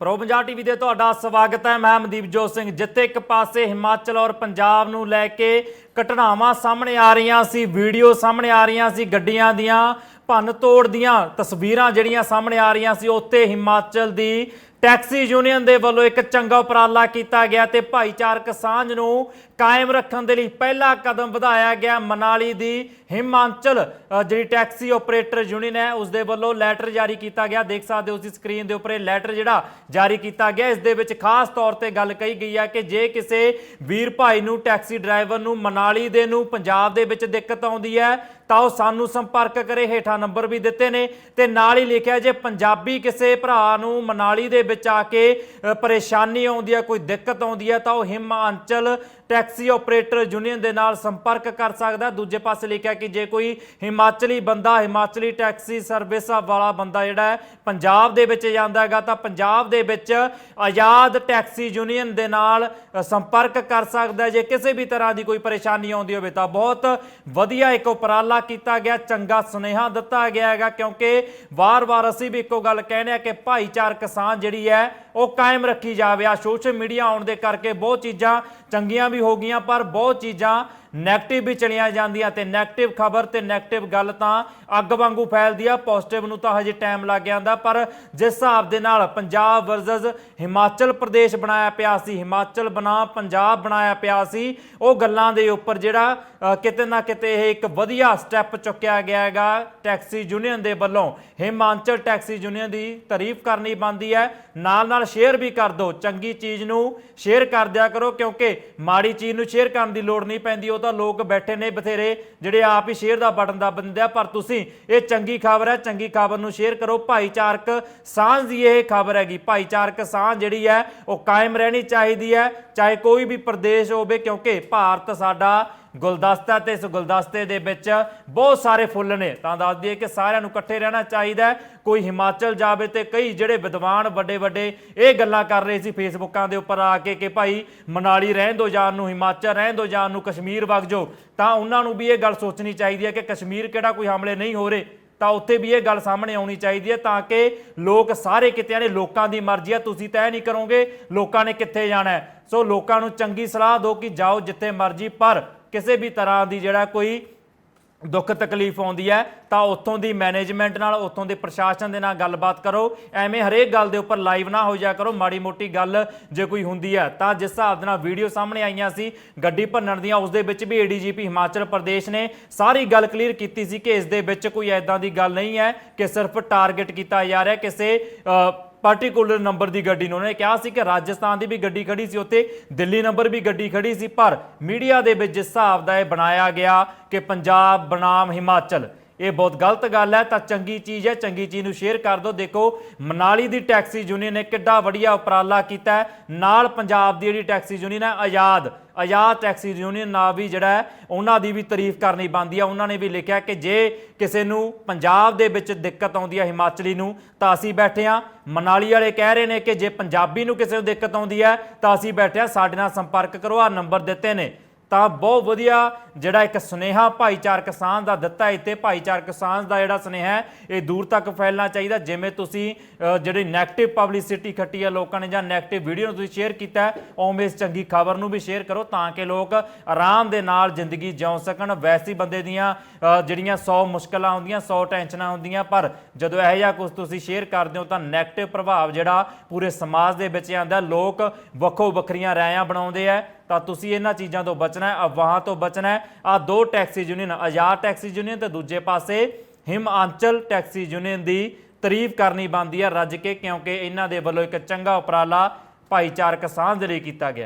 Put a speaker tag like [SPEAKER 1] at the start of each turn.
[SPEAKER 1] Pro Punjab TV ਤੇ ਤੁਹਾਡਾ ਸਵਾਗਤ ਹੈ। ਮੈਂ ਮਨਦੀਪ ਜੋਤ ਸਿੰਘ। ਜਿੱਥੇ ਇੱਕ ਪਾਸੇ ਹਿਮਾਚਲ ਔਰ ਪੰਜਾਬ ਨੂੰ ਲੈ ਕੇ ਘਟਨਾਵਾਂ ਸਾਹਮਣੇ ਆ ਰਹੀਆਂ ਸੀ, ਵੀਡੀਓ ਸਾਹਮਣੇ ਆ ਰਹੀਆਂ ਸੀ, ਗੱਡੀਆਂ ਦੀਆਂ, ਭੰਨ ਤੋੜ ਦੀਆਂ ਤਸਵੀਰਾਂ ਜਿਹੜੀਆਂ ਸਾਹਮਣੇ ਆ ਰਹੀਆਂ ਸੀ ਉੱਤੇ ਹਿਮਾਚਲ ਦੀ ਟੈਕਸੀ ਯੂਨੀਅਨ ਦੇ ਵੱਲੋਂ ਇੱਕ ਚੰਗਾ ਉਪਰਾਲਾ ਕੀਤਾ ਗਿਆ ਤੇ ਭਾਈਚਾਰਕ ਸਾਂਝ ਨੂੰ ਕਾਇਮ ਰੱਖਣ ਦੇ ਲਈ ਪਹਿਲਾ ਕਦਮ ਵਧਾਇਆ ਗਿਆ। ਮਨਾਲੀ ਦੀ ਹਿਮਾਂਚਲ ਜਿਹੜੀ ਟੈਕਸੀ ਆਪਰੇਟਰ ਯੂਨੀਅਨ ਹੈ, ਉਸ ਦੇ ਵੱਲੋਂ ਲੈਟਰ ਜਾਰੀ ਕੀਤਾ ਗਿਆ। ਦੇਖ ਸਕਦੇ ਹੋ ਤੁਸੀਂ ਸਕਰੀਨ ਦੇ ਉੱਪਰ ਇਹ ਲੈਟਰ ਜਿਹੜਾ ਜਾਰੀ ਕੀਤਾ ਗਿਆ। ਇਸ ਦੇ ਵਿੱਚ ਖਾਸ ਤੌਰ ਤੇ ਗੱਲ ਕਹੀ ਗਈ ਹੈ ਕਿ ਜੇ ਕਿਸੇ ਵੀਰ ਭਾਈ ਨੂੰ, ਟੈਕਸੀ ਡਰਾਈਵਰ ਨੂੰ ਮਨਾਲੀ ਦੇ ਨੂੰ, ਪੰਜਾਬ ਦੇ ਵਿੱਚ ਦਿੱਕਤ ਆਉਂਦੀ ਹੈ ਤਾਂ ਉਹ ਸਾਨੂੰ ਸੰਪਰਕ ਕਰੇ, ਹੇਠਾਂ ਨੰਬਰ ਵੀ ਦਿੱਤੇ ਨੇ ਤੇ ਨਾਲ ਹੀ ਲਿਖਿਆ ਜੇ ਪੰਜਾਬੀ ਕਿਸੇ ਭਰਾ ਨੂੰ ਮਨਾਲੀ ਦੇ ਵਿੱਚ ਆ ਕੇ ਪਰੇਸ਼ਾਨੀ ਆਉਂਦੀ ਹੈ ਕੋਈ ਦਿੱਕਤ ਆਉਂਦੀ ਹੈ ਤਾਂ ਉਹ ਹਿਮਾਂਚਲ ਟੈਕਸੀ ਆਪਰੇਟਰ ਯੂਨੀਅਨ ਦੇ ਨਾਲ ਸੰਪਰਕ ਕਰ ਸਕਦਾ। ਦੂਜੇ ਪਾਸੇ ਲਿਖਿਆ ਕਿ ਜੇ ਕੋਈ ਹਿਮਾਚਲੀ ਬੰਦਾ, ਹਿਮਾਚਲੀ ਟੈਕਸੀ ਸਰਵਿਸ ਵਾਲਾ ਬੰਦਾ ਜਿਹੜਾ ਪੰਜਾਬ ਦੇ ਵਿੱਚ ਜਾਂਦਾ ਹੈਗਾ, ਤਾਂ ਪੰਜਾਬ ਦੇ ਵਿੱਚ ਆਜ਼ਾਦ ਟੈਕਸੀ ਯੂਨੀਅਨ ਦੇ ਨਾਲ ਸੰਪਰਕ ਕਰ ਸਕਦਾ ਜੇ ਕਿਸੇ ਵੀ ਤਰ੍ਹਾਂ ਦੀ ਕੋਈ ਪਰੇਸ਼ਾਨੀ ਆਉਂਦੀ ਹੋਵੇ, ਤਾਂ ਬਹੁਤ ਵਧੀਆ ਇੱਕ ਉਪਰਾਲਾ ਕੀਤਾ ਗਿਆ, ਚੰਗਾ ਸੁਨੇਹਾ ਦਿੱਤਾ ਗਿਆ ਹੈਗਾ, ਕਿਉਂਕਿ ਵਾਰ-ਵਾਰ ਅਸੀਂ ਵੀ ਇੱਕੋ ਗੱਲ ਕਹਿੰਦੇ ਆ ਕਿ ਭਾਈਚਾਰਕ ਸਾਂਝ ਜਿਹੜੀ ਹੈ, ਉਹ ਕਾਇਮ ਰੱਖੀ ਜਾਵੇ। ਆ ਸੋਸ਼ਲ ਮੀਡੀਆ ਆਉਣ ਦੇ ਕਰਕੇ ਬਹੁਤ ਚੀਜ਼ਾਂ ਚੰਗੀਆਂ ਵੀ ਹੋ ਗਈਆਂ, ਪਰ ਬਹੁਤ ਚੀਜ਼ਾਂ ਨੈਗੇਟਿਵ ਵੀ ਚਲੀਆਂ ਜਾਂਦੀਆਂ ਤੇ ਨੈਗੇਟਿਵ ਖਬਰ ਤੇ ਨੈਗੇਟਿਵ ਗੱਲ ਤਾਂ ਅੱਗ ਵਾਂਗੂ ਫੈਲਦੀ ਆ ਪੋਜ਼ਿਟਿਵ ਨੂੰ ਤਾਂ ਹਜੇ ਟਾਈਮ ਲੱਗ ਜਾਂਦਾ, ਪਰ ਜਿਸ ਹਿਸਾਬ ਦੇ ਨਾਲ ਪੰਜਾਬ ਵਰਸਸ ਹਿਮਾਚਲ ਪ੍ਰਦੇਸ਼ ਬਣਾਇਆ ਪਿਆ ਸੀ, ਹਿਮਾਚਲ ਬਣਾ, ਪੰਜਾਬ ਬਣਾਇਆ ਪਿਆ ਸੀ, ਉਹ ਗੱਲਾਂ ਦੇ ਉੱਪਰ ਜਿਹੜਾ ਕਿਤੇ ਨਾ ਕਿਤੇ ਇਹ ਇੱਕ ਵਧੀਆ ਸਟੈਪ ਚੁੱਕਿਆ ਗਿਆ ਹੈਗਾ ਟੈਕਸੀ ਯੂਨੀਅਨ ਦੇ ਵੱਲੋਂ। ਹਿਮਾਚਲ ਟੈਕਸੀ ਯੂਨੀਅਨ ਦੀ ਤਾਰੀਫ ਕਰਨੀ ਬਣਦੀ ਹੈ। ਨਾਲ ਨਾਲ ਸ਼ੇਅਰ ਵੀ ਕਰ ਦਿਓ, ਚੰਗੀ ਚੀਜ਼ ਨੂੰ ਸ਼ੇਅਰ ਕਰ ਦਿਆ ਕਰੋ, ਕਿਉਂਕਿ ਮਾੜੀ ਚੀਜ਼ ਨੂੰ ਸ਼ੇਅਰ ਕਰਨ ਦੀ ਲੋੜ ਨਹੀਂ ਪੈਂਦੀ ਉਹ ਤਾਂ ਲੋਕ ਬੈਠੇ ਨੇ ਬਥੇਰੇ, ਜਿਹੜੇ ਆਪ ਹੀ ਸ਼ੇਅਰ ਦਾ ਬਟਨ ਦੱਬ ਦਿੰਦੇ ਆ, ਪਰ ਤੁਸੀਂ ਇਹ ਚੰਗੀ ਖਬਰ ਹੈ, ਚੰਗੀ ਖਬਰ ਨੂੰ ਸ਼ੇਅਰ ਕਰੋ। ਭਾਈਚਾਰਕ ਸਾਂਝ ਦੀ ਇਹ ਖਬਰ ਹੈਗੀ। ਭਾਈਚਾਰਕ ਸਾਂਝ ਜਿਹੜੀ ਹੈ, ਉਹ ਕਾਇਮ ਰਹਿਣੀ ਚਾਹੀਦੀ ਹੈ, ਚਾਹੇ ਕੋਈ ਵੀ ਪ੍ਰਦੇਸ਼ ਹੋਵੇ, ਕਿਉਂਕਿ ਭਾਰਤ ਸਾਡਾ ਗੁਲਦਸਤਾ ਤੇ ਇਸ ਗੁਲਦਸਤੇ ਦੇ ਵਿੱਚ ਬਹੁਤ ਸਾਰੇ ਫੁੱਲ ਨੇ। ਤਾਂ ਦੱਸ ਦਈਏ ਕਿ ਸਾਰਿਆਂ ਨੂੰ ਇਕੱਠੇ ਰਹਿਣਾ ਚਾਹੀਦਾ ਕੋਈ ਹਿਮਾਚਲ ਜਾਵੇ ਤੇ ਕਈ ਜਿਹੜੇ ਵਿਦਵਾਨ ਵੱਡੇ ਵੱਡੇ ਇਹ ਗੱਲਾਂ ਕਰ ਰਹੇ ਸੀ ਫੇਸਬੁੱਕਾਂ ਦੇ ਉੱਪਰ ਆ ਕੇ ਕਿ ਭਾਈ ਮਨਾਲੀ ਰਹਿਣ ਦੋ ਜਾਣ ਨੂੰ, ਹਿਮਾਚਲ ਰਹਿਣ ਦੋ ਜਾਣ ਨੂੰ, ਕਸ਼ਮੀਰ ਵਗ ਜਾਓ। ਤਾਂ ਉਹਨਾਂ ਨੂੰ ਵੀ ਇਹ ਗੱਲ ਸੋਚਣੀ ਚਾਹੀਦੀ ਹੈ ਕਿ ਕਸ਼ਮੀਰ ਕਿਹੜਾ ਕੋਈ ਹਮਲੇ ਨਹੀਂ ਹੋ ਰਹੇ। ਤਾਂ ਉੱਥੇ ਵੀ ਇਹ ਗੱਲ ਸਾਹਮਣੇ ਆਉਣੀ ਚਾਹੀਦੀ ਹੈ ਤਾਂ ਕਿ ਲੋਕ ਸਾਰੇ ਕਿਤਿਆਂ ਨੇ ਲੋਕਾਂ ਦੀ ਮਰਜ਼ੀ ਹੈ, ਤੁਸੀਂ ਤੈਅ ਨਹੀਂ ਕਰੋਗੇ ਲੋਕਾਂ ਨੇ ਕਿੱਥੇ ਜਾਣਾ ਸੋ ਲੋਕਾਂ ਨੂੰ ਚੰਗੀ ਸਲਾਹ ਦਿਓ ਕਿ ਜਾਓ ਜਿੱਥੇ ਮਰਜ਼ੀ, ਪਰ ਕਿਸੇ ਵੀ ਤਰ੍ਹਾਂ ਦੀ ਜਿਹੜਾ ਕੋਈ ਦੁੱਖ ਤਕਲੀਫ ਆਉਂਦੀ ਹੈ, ਤਾਂ ਉੱਥੋਂ ਦੀ ਮੈਨੇਜਮੈਂਟ ਨਾਲ, ਉੱਥੋਂ ਦੇ ਪ੍ਰਸ਼ਾਸਨ ਦੇ ਨਾਲ ਗੱਲਬਾਤ ਕਰੋ। ਐਵੇਂ ਹਰੇਕ ਗੱਲ ਦੇ ਉੱਪਰ ਲਾਈਵ ਨਾ ਹੋ ਜਾ ਕਰੋ, ਮਾੜੀ ਮੋਟੀ ਗੱਲ ਜੇ ਕੋਈ ਹੁੰਦੀ ਹੈ, ਤਾਂ ਜਿਸ ਹਿਸਾਬ ਦੇ ਨਾਲ ਵੀਡੀਓ ਸਾਹਮਣੇ ਆਈਆਂ ਸੀ, ਗੱਡੀ ਭੰਨਣ ਦੀਆਂ, ਉਸ ਦੇ ਵਿੱਚ ਵੀ ਏਡੀਜੀਪੀ ਹਿਮਾਚਲ ਪ੍ਰਦੇਸ਼ ਨੇ ਸਾਰੀ ਗੱਲ ਕਲੀਅਰ ਕੀਤੀ ਸੀ ਕਿ ਇਸ ਦੇ ਵਿੱਚ ਕੋਈ ਐਦਾਂ ਦੀ ਗੱਲ ਨਹੀਂ ਹੈ ਕਿ ਸਿਰਫ ਟਾਰਗੇਟ ਕੀਤਾ ਜਾ ਰਿਹਾ, ਕਿਸੇ ਪਾਰਟਿਕੂਲਰ ਨੰਬਰ ਦੀ ਗੱਡੀ ਨੂੰ। ਉਹਨੇ ਕਿਹਾ ਸੀ ਕਿ ਰਾਜਸਥਾਨ ਦੀ ਵੀ ਗੱਡੀ ਖੜੀ ਸੀ, ਉੱਥੇ ਦਿੱਲੀ ਨੰਬਰ ਵੀ ਗੱਡੀ ਖੜੀ ਸੀ, ਪਰ ਮੀਡੀਆ ਦੇ ਵਿੱਚ ਜਿਸ ਹਿਸਾਬ ਦਾ ਇਹ ਬਣਾਇਆ ਗਿਆ ਕਿ ਪੰਜਾਬ ਬਨਾਮ ਹਿਮਾਚਲ ਇਹ ਬਹੁਤ ਗਲਤ ਗੱਲ ਹੈ, ਤਾਂ ਚੰਗੀ ਚੀਜ਼ ਹੈ, ਚੰਗੀ ਚੀਜ਼ ਨੂੰ ਸ਼ੇਅਰ ਕਰ ਦਿਓ। ਦੇਖੋ, ਮਨਾਲੀ ਦੀ ਟੈਕਸੀ ਯੂਨੀਅਨ ਨੇ ਕਿੱਡਾ ਵਧੀਆ ਉਪਰਾਲਾ ਕੀਤਾ ਨਾਲ ਪੰਜਾਬ ਦੀ ਜਿਹੜੀ ਟੈਕਸੀ ਯੂਨੀਅਨ ਹੈ, ਆਜ਼ਾਦ। ਆਜ਼ਾਦ ਟੈਕਸੀ ਯੂਨੀਅਨ ਨਾਲ ਵੀ ਜਿਹੜਾ ਉਹਨਾਂ ਦੀ ਵੀ ਤਾਰੀਫ ਕਰਨੀ ਬਣਦੀ ਹੈ ਉਹਨਾਂ ਨੇ ਵੀ ਲਿਖਿਆ ਕਿ ਜੇ ਕਿਸੇ ਨੂੰ ਪੰਜਾਬ ਦੇ ਵਿੱਚ ਦਿੱਕਤ ਆਉਂਦੀ ਹੈ ਹਿਮਾਚਲੀ ਨੂੰ, ਤਾਂ ਅਸੀਂ ਬੈਠੇ ਹਾਂ। ਮਨਾਲੀ ਵਾਲੇ ਕਹਿ ਰਹੇ ਨੇ ਕਿ ਜੇ ਪੰਜਾਬੀ ਨੂੰ ਕਿਸੇ ਨੂੰ ਦਿੱਕਤ ਆਉਂਦੀ ਹੈ, ਤਾਂ ਅਸੀਂ ਬੈਠੇ ਹਾਂ। ਸਾਡੇ ਨਾਲ ਸੰਪਰਕ ਕਰੋ ਆ ਨੰਬਰ ਦਿੱਤੇ ਨੇ। ਤਾਂ ਬਹੁਤ ਵਧੀਆ ਜਿਹੜਾ ਇੱਕ ਸੁਨੇਹਾ ਭਾਈਚਾਰਕ ਸਾਂਝ ਦਾ ਦਿੱਤਾ ਇੱਥੇ ਭਾਈਚਾਰਕ ਸਾਂਝ ਦਾ ਜਿਹੜਾ ਸੁਨੇਹਾ ਇਹ ਦੂਰ ਤੱਕ ਫੈਲਣਾ ਚਾਹੀਦਾ। ਜਿਵੇਂ ਤੁਸੀਂ ਜਿਹੜੀ 네ਗੇਟਿਵ ਪਬਲਿਸਿਟੀ ਖੱਟੀ ਹੈ ਲੋਕਾਂ ਨੇ ਜਾਂ 네ਗੇਟਿਵ ਵੀਡੀਓ ਨੂੰ ਤੁਸੀਂ ਸ਼ੇਅਰ ਕੀਤਾ ਉਵੇਂ ਇਸ ਚੰਗੀ ਖਬਰ ਨੂੰ ਵੀ ਸ਼ੇਅਰ ਕਰੋ ਤਾਂ ਕਿ ਲੋਕ ਆਰਾਮ ਦੇ ਨਾਲ ਜ਼ਿੰਦਗੀ ਜਿਉ ਸਕਣ। ਵੈਸੀ ਬੰਦੇ ਦੀਆਂ ਜਿਹੜੀਆਂ 100 ਮੁਸ਼ਕਲਾਂ ਹੁੰਦੀਆਂ 100 ਟੈਨਸ਼ਨਾਂ ਹੁੰਦੀਆਂ, ਪਰ ਜਦੋਂ ਇਹ ਜਾਂ ਕੁਝ ਤੁਸੀਂ ਸ਼ੇਅਰ ਕਰਦੇ ਹੋ ਤਾਂ 네ਗੇਟਿਵ ਪ੍ਰਭਾਵ ਜਿਹੜਾ ਪੂਰੇ ਸਮਾਜ ਦੇ ਵਿੱਚ ਆਉਂਦਾ ਲੋਕ ਵੱਖੋ ਵੱਖਰੀਆਂ ਰਾਇਆਂ ਬਣਾਉਂਦੇ ਆ ਤਾਂ ਤੁਸੀਂ ਇਹਨਾਂ ਚੀਜ਼ਾਂ ਤੋਂ ਬਚਣਾ ਹੈ ਅਫਵਾਹਾਂ ਤੋਂ ਬਚਣਾ ਹੈ। ਆ ਦੋ taxi union Azad taxi union ਤੇ ਦੂਜੇ ਪਾਸੇ ਹਿਮਾਂਚਲ ਟੈਕਸੀ ਯੂਨੀਅਨ ਦੀ ਤਾਰੀਫ ਕਰਨੀ ਬਣਦੀ ਹੈ, ਰੱਜ ਕੇ, ਕਿਉਂਕਿ ਇਹਨਾਂ ਦੇ ਵੱਲੋਂ ਇੱਕ ਚੰਗਾ ਉਪਰਾਲਾ ਭਾਈਚਾਰਕ ਸਾਂਝ ਦੇ ਲਈ ਕੀਤਾ ਗਿਆ।